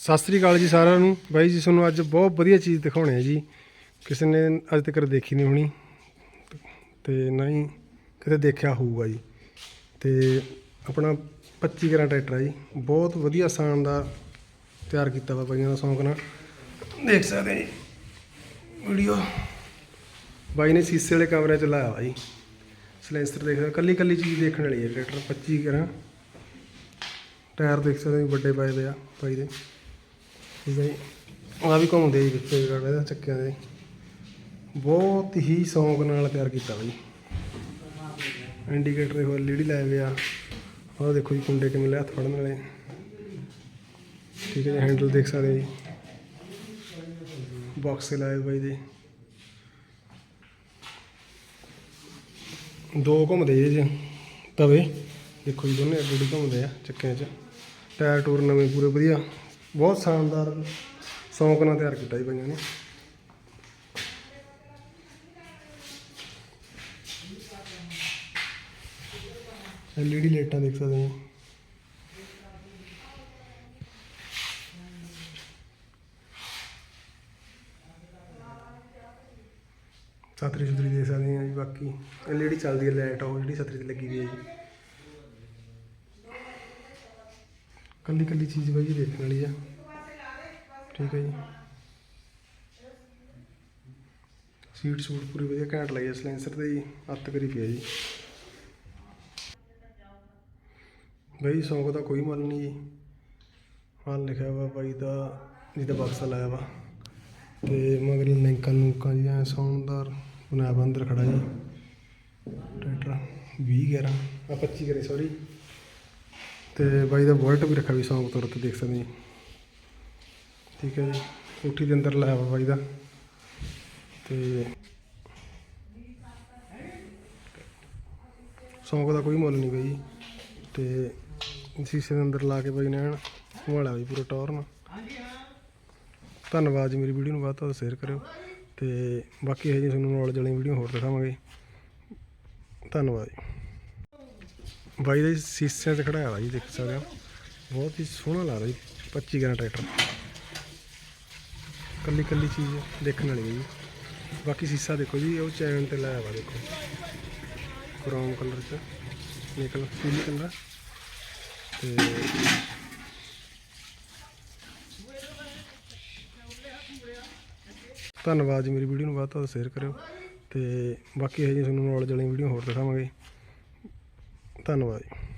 ਸਤਿ ਸ੍ਰੀ ਅਕਾਲ ਜੀ ਸਾਰਿਆਂ ਨੂੰ। ਬਾਈ ਜੀ, ਤੁਹਾਨੂੰ ਅੱਜ ਬਹੁਤ ਵਧੀਆ ਚੀਜ਼ ਦਿਖਾਉਣੀ ਹੈ ਜੀ। ਕਿਸੇ ਨੇ ਅੱਜ ਤੱਕ ਦੇਖੀ ਨਹੀਂ ਹੋਣੀ। ਤੇ ਨਾ ਹੀ ਕਿਤੇ ਦੇਖਿਆ ਹੋਊਗਾ ਜੀ। ਤੇ ਆਪਣਾ 25 ਗ੍ਰਾਂ ਟਰੈਕਟਰ ਆ ਜੀ। ਬਹੁਤ ਵਧੀਆ ਸਾਨ ਦਾ ਤਿਆਰ ਕੀਤਾ ਵਾ ਬਾਈਆਂ ਦਾ ਸ਼ੌਂਕ ਨਾਲ। ਦੇਖ ਸਕਦੇ ਜੀ। ਵੀਡੀਓ। ਬਾਈ ਨੇ ਸੀਸੇ ਵਾਲੇ ਕਮਰੇ ਚ ਲਾਇਆ ਵਾ ਜੀ। ਸਲੈਂਸਰ ਦੇਖ ਸਕਦੇ ਕੱਲੀ ਕੱਲੀ ਚੀਜ਼ ਦੇਖਣ ਵਾਲੀ ਹੈ ਟਰੈਕਟਰ 25 ਗ੍ਰਾਂ ਟਾਇਰ ਦੇਖ ਸਕਦੇ ਹੋ ਵੱਡੇ ਪਾਏ ਦੇ ਆ ਬਾਈ ਦੇ। ਠੀਕ ਹੈ ਜੀ। ਆ ਵੀ ਘੁੰਮਦੇ ਜੀ ਵਿੱਚ ਗਾੜੇ ਦਾ ਚੱਕਿਆਂ ਦੇ। ਬਹੁਤ ਹੀ ਸ਼ੌਂਕ ਨਾਲ ਤਿਆਰ ਕੀਤਾ ਬਾਈ ਇੰਡੀਕੇਟਰ ਦੇਖੋ ਐਲਈਡੀ ਲਾਏ ਹੋਏ ਆਹ ਦੇਖੋ ਜੀ, ਕੁੰਡੇ ਕਿਵੇਂ ਲੈ ਹੱਥ ਫੜਨ ਵਾਲੇ। ਠੀਕ ਹੈ ਜੀ ਹੈਂਡਲ ਦੇਖ ਸਕਦੇ ਜੀ। ਬਾਕਸ ਲਾਏ ਹੋਏ ਬਾਈ ਦੇ। ਦੋ ਘੁੰਮਦੇ ਜੀ। ਤਵੇ। ਦੇਖੋ ਜੀ, ਦੋਨੇ ਅੱਗੇ ਅੱਗੇ ਘੁੰਮਦੇ ਆ ਚੱਕਿਆਂ 'ਚ। ਟਾਇਰ ਟੂਰ ਨਵੇਂ ਪੂਰੇ ਵਧੀਆ। ਬਹੁਤ ਸ਼ਾਨਦਾਰ ਸ਼ੌਂਕ ਨਾਲ ਤਿਆਰ ਕੀਤਾ ਜੀ ਪੰਜਾਂ ਨੇ। ਐਲਈਡੀ ਲਾਈਟਾਂ ਦੇਖ ਸਕਦੇ ਹੋ। ਛਤਰੀ ਛਤਰੀ ਦੇਖ ਸਕਦੇ ਹਾਂ ਜੀ ਬਾਕੀ। ਐਲਈਡੀ ਚੱਲਦੀ ਹੈ, ਲਾਈਟ ਉਹ ਜਿਹੜੀ ਛਤਰੀ ਤੇ ਲੱਗੀ ਹੋਈ ਹੈ ਜੀ। ਕੱਲੀ ਕੱਲੀ ਚੀਜ਼ ਬਾਈ ਜੀ ਦੇਖਣ ਵਾਲੀ ਆ। ਠੀਕ ਹੈ ਜੀ। ਸੀਟ ਸੂਟ ਪੂਰੀ ਵਧੀਆ ਘੈਂਟ ਲਾਈ ਹੈ ਸਲੈਂਸਰ ਤੇ ਜੀ ਅੱਤ ਕਰੀ ਪਿਆ ਜੀ। ਬਾਈ ਸੌਂਕ ਦਾ ਕੋਈ ਮੁੱਲ ਨਹੀਂ ਜੀ। ਹਾਲ ਲਿਖਿਆ ਵਾ ਬਾਈ ਦਾ, ਜਿਹਦਾ ਬਕਸਾ ਲਾਇਆ ਵਾ। ਤੇ ਮਗਰ ਲਿੰਕਾਂ ਲੁੰਕਾਂ ਜੀ ਐ ਸੌਂਦਾਰ ਬਣਾਇਆ ਵਾ ਅੰਦਰ ਖੜਾ ਜੀ। ਟਰੈਕਟਰ 20 11 ਆ 25 ਕਰੇ ਸੌਰੀ ਤੇ ਬਾਈ ਦਾ ਵੋਲਟ ਵੀ ਰੱਖਿਆ ਵੀ ਸੌਂਗ ਤੁਰ ਤੇ ਦੇਖ ਸਕਦੇ ਜੀ। ਠੀਕ ਹੈ ਜੀ, ਕੋਠੀ ਦੇ ਅੰਦਰ ਲਾਇਆ ਵਾ ਬਾਈ ਦਾ। ਤੇ ਸੌਂਕ ਦਾ ਕੋਈ ਮੁੱਲ ਨਹੀਂ ਬਈ। ਜੀ। ਤੇ ਸ਼ੀਸ਼ੇ ਦੇ ਅੰਦਰ ਲਾ ਕੇ ਬਾਈ ਨੇ ਐਨ ਘੁਮਾਲਿਆ ਬਾਈ ਪੂਰਾ ਟੌਰ ਨਾਲ ਧੰਨਵਾਦ ਜੀ ਮੇਰੀ ਵੀਡੀਓ ਨੂੰ, ਵੱਧ ਤੋਂ ਵੱਧ ਸ਼ੇਅਰ ਕਰਿਓ। ਤੇ ਬਾਕੀ ਇਹ ਜੀ ਤੁਹਾਨੂੰ ਨੌਲੇਜ ਵਾਲੀਆਂ ਵੀਡੀਓ ਹੋਰ ਦਿਖਾਵਾਂਗੇ। ਧੰਨਵਾਦ ਜੀ। ਬਾਈ ਦੇ ਸੀਸਿਆਂ 'ਚ ਖੜਾਇਆ ਵਾ ਜੀ, ਦੇਖ ਸਕਦੇ ਹੋ। ਬਹੁਤ ਹੀ ਸੋਹਣਾ ਲੱਗਦਾ ਜੀ 25 ਗ੍ਰਾਂ ਟਰੈਕਟਰ। ਕੱਲੀ ਕੱਲੀ ਚੀਜ਼ ਦੇਖਣ ਵਾਲੀ ਹੈ ਜੀ। ਬਾਕੀ ਸੀਸਾ ਦੇਖੋ ਜੀ, ਉਹ ਚੈਨ ਤੇ ਲਾਇਆ ਵਾ ਦੇਖੋ। ਕ੍ਰੋਮ ਕਲਰ 'ਚ ਨਿਕਲ ਪੀਲੀ ਕਲਰ ਤੇ ਧੰਨਵਾਦ ਜੀ ਮੇਰੀ ਵੀਡੀਓ ਨੂੰ, ਵੱਧ ਤੋਂ ਵੱਧ ਸ਼ੇਅਰ ਕਰਿਓ। ਤੇ ਬਾਕੀ ਇਹ ਜੀ ਤੁਹਾਨੂੰ ਨੌਲੇਜ ਵਾਲੀਆਂ ਵੀਡੀਓ ਹੋਰ ਦਿਖਾਵਾਂਗੇ। ਧੰਨਵਾਦ ਜੀ।